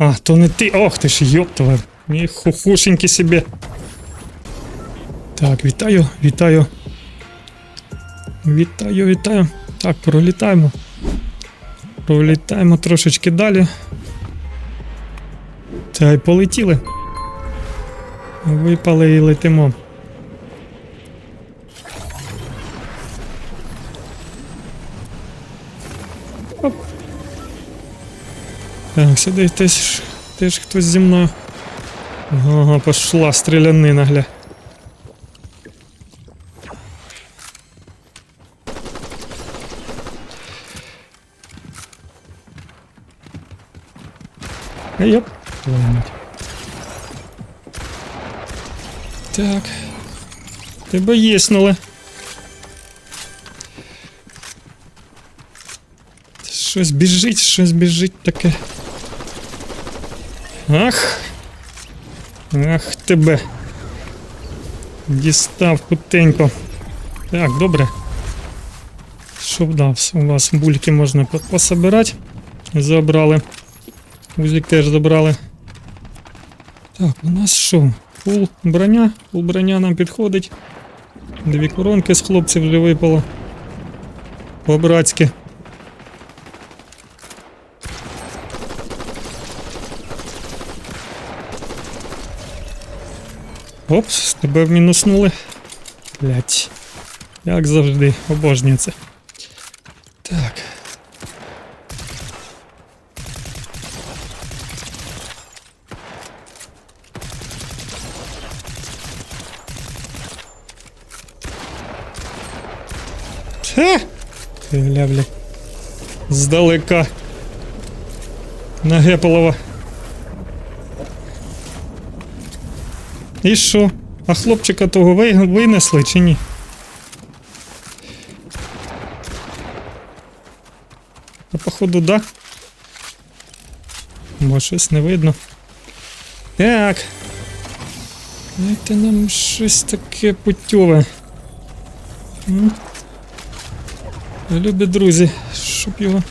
А, то не ти. Ох ти ж, йоптове. Ні, хухушеньки собі. Так, вітаю, вітаю. Вітаю, вітаю. Так, пролітаємо. Пролітаємо трошечки далі. Та й полетіли. Випали і летимо. Так, сюди теж, теж хтось зі мною. Ага, пошла стрілянина, гля. Йоп. твою. Так. Тебе єснули. Щось біжить, щось біжить таке. Ах. Ах тебе. Дістав кутенько. Так, добре. Що вдався? У вас бульки можна пособирати. Забрали. Узлік теж забрали. Так, у нас що? Фул броня. Фул броня нам підходить. Дві коронки з хлопців вже випало. По-братськи. Опс, тебе вмінуснули. Блять. Як завжди, обожнюю це. Так. Ха! Бля, бля. Здалека. На І що? А хлопчика того винесли чи ні? А походу, да. Бо щось не видно. Так. Дайте нам щось таке путьове. Любі друзі, щоб його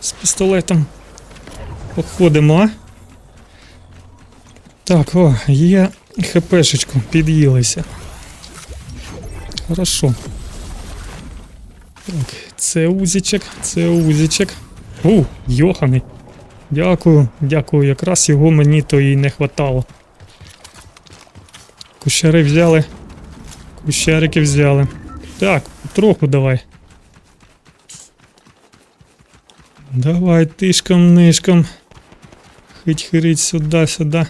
з пістолетом походимо, а? Так, о, є хпшечку, під'їлися. Хорошо. Так, це узічек, це узічек. У, йоханий. Дякую, дякую, якраз його мені то і не хватало. Кущари взяли. Кущарики взяли. Так, трохи давай. Давай тишком нишком. Хить хирить сюди, сюди.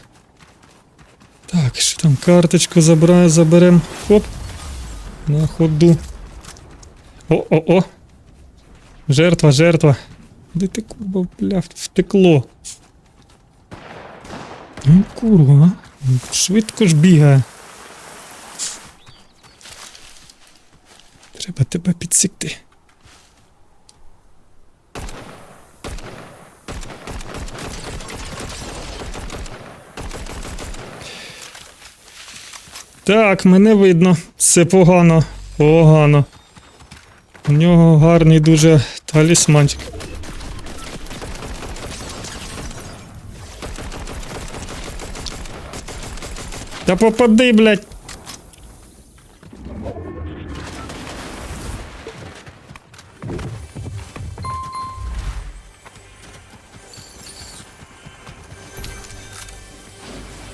Так, що там карточку забра... заберем. Хоп. На ходу. О-о-о. Жертва, жертва. Де ти курва, бля, втекло. Ну, курва, а? Швидко ж бігає. Треба тебе підсікти. Так, мене видно. Це погано. Погано. У нього гарний дуже талісманчик. Та попади, блядь.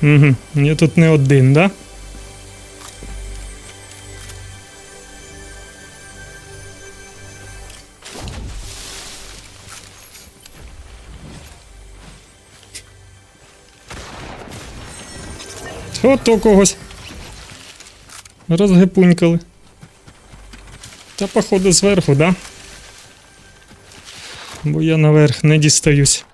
Угу, я тут не один, да? Ото когось. Розгепунькали. Та походу зверху, да? Бо я наверх не дістаюсь.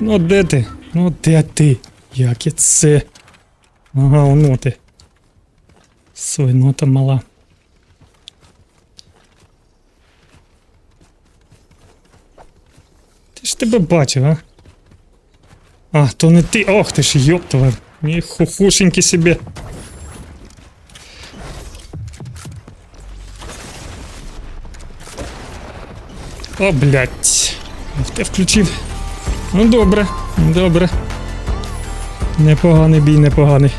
Ну де ти? Ну де ти? Як і це? Ага, воно ти. Свинота мала. тебе бачив, а? А, то не ти. Ох ти ж, йоптове. Мій хухушеньки собі. О, блядь. Ти включив. Ну добре, добре. Непоганий бій, непоганий.